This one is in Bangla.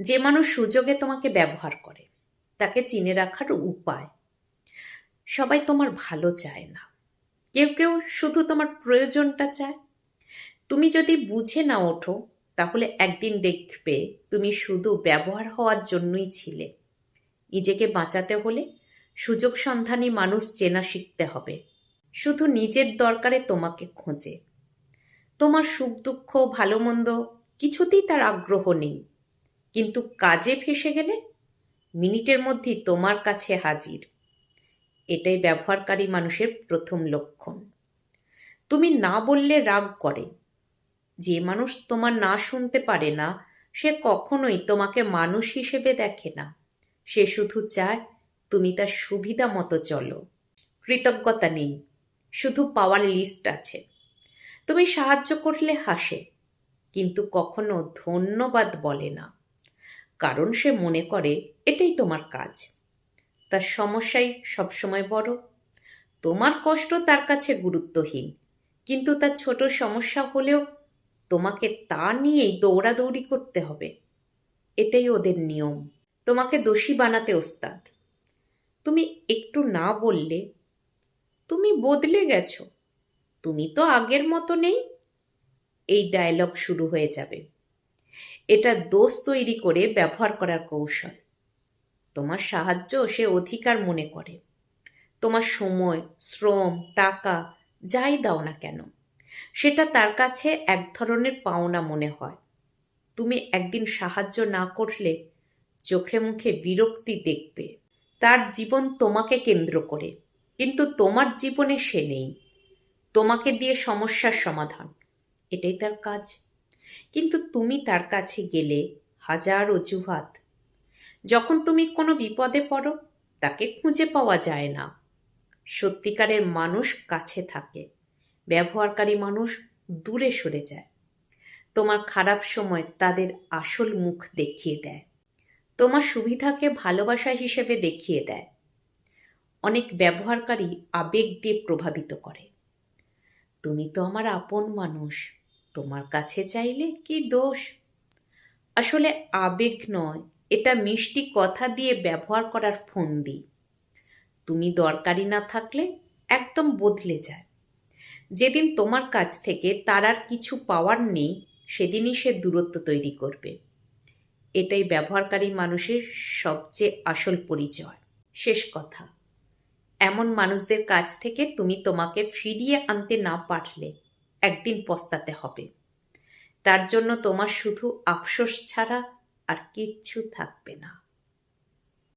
যে মানুষ সুযোগে তোমাকে ব্যবহার করে, তাকে চিনে রাখার উপায়। সবাই তোমার ভালো চায় না। কেউ কেউ শুধু তোমার প্রয়োজনটা চায়। তুমি যদি বুঝে না ওঠো, তাহলে একদিন দেখবে তুমি শুধু ব্যবহার হওয়ার জন্যই ছিলে। নিজেকে বাঁচাতে হলে সুযোগ সন্ধানী মানুষ চেনা শিখতে হবে। শুধু নিজের দরকারে তোমাকে খোঁজে। তোমার সুখ দুঃখ, ভালো মন্দ কিছুতেই তার আগ্রহ নেই। কিন্তু কাজে ফেসে গেলে মিনিটের মধ্যেই তোমার কাছে হাজির। এটাই ব্যবহারকারী মানুষের প্রথম লক্ষণ। তুমি না বললে রাগ করে। যে মানুষ তোমার না শুনতে পারে না, সে কখনোই তোমাকে মানুষ হিসেবে দেখে না। সে শুধু চায় তুমি তার সুবিধা মতো চলো। কৃতজ্ঞতা নেই, শুধু পাওয়ার লিস্ট আছে। তুমি সাহায্য করলে হাসে, কিন্তু কখনো ধন্যবাদ বলে না। কারণ সে মনে করে, এটাই তোমার কাজ। তার সমস্যাই সবসময় বড়। তোমার কষ্ট তার কাছে গুরুত্বহীন। কিন্তু তার ছোট সমস্যা হলেও তোমাকে তা নিয়েই দৌড়াদৌড়ি করতে হবে। এটাই ওদের নিয়ম। তোমাকে দোষী বানাতে ওস্তাদ। তুমি একটু না বললে, তুমি বদলে গেছো। তুমি তো আগের মতো নেই? এই ডায়লগ শুরু হয়ে যাবে। এটা দোষ তৈরি করে ব্যবহার করার কৌশল। তোমার সাহায্য সে অধিকার মনে করে। তোমার সময়, শ্রম, টাকা, যাই দাও না কেন, সেটা তার কাছে এক ধরনের পাওনা মনে হয়। তুমি একদিন সাহায্য না করলে চোখে মুখে বিরক্তি দেখবে। তার জীবন তোমাকে কেন্দ্র করে, কিন্তু তোমার জীবনে সে নেই। তোমাকে দিয়ে সমস্যার সমাধান, এটাই তার কাজ। কিন্তু তুমি তার কাছে গেলে হাজার অজুহাত। যখন তুমি কোনো বিপদে পড়ো, তাকে খুঁজে পাওয়া যায় না। সত্যিকারের মানুষ কাছে থাকে। ব্যবহারকারী মানুষ দূরে সরে যায়। তোমার খারাপ সময় তাদের আসল মুখ দেখিয়ে দেয়। তোমার সুবিধাকে ভালোবাসা হিসেবে দেখিয়ে দেয়। অনেক ব্যবহারকারী আবেগ দিয়ে প্রভাবিত করে। তুমি তো আমার আপন মানুষ। তোমার কাছে চাইলে কি দোষ? আসলে আবেগ নয়, এটা মিষ্টি কথা দিয়ে ব্যবহার করার ফন্দি। তুমি দরকারি না থাকলে একদম বদলে যায়। যেদিন তোমার কাছ থেকে তার আর কিছু পাওয়ার নেই, সেদিনই সে দূরত্ব তৈরি করবে। এটাই ব্যবহারকারী মানুষের সবচেয়ে আসল পরিচয়। শেষ কথা, এমন মানুষদের কাছ থেকে তুমি তোমাকে ফিরিয়ে আনতে না পারলে একদিন পস্তাতে হবে। তার জন্য তোমার শুধু আফসোস ছাড়া আর কিচ্ছু থাকবে না।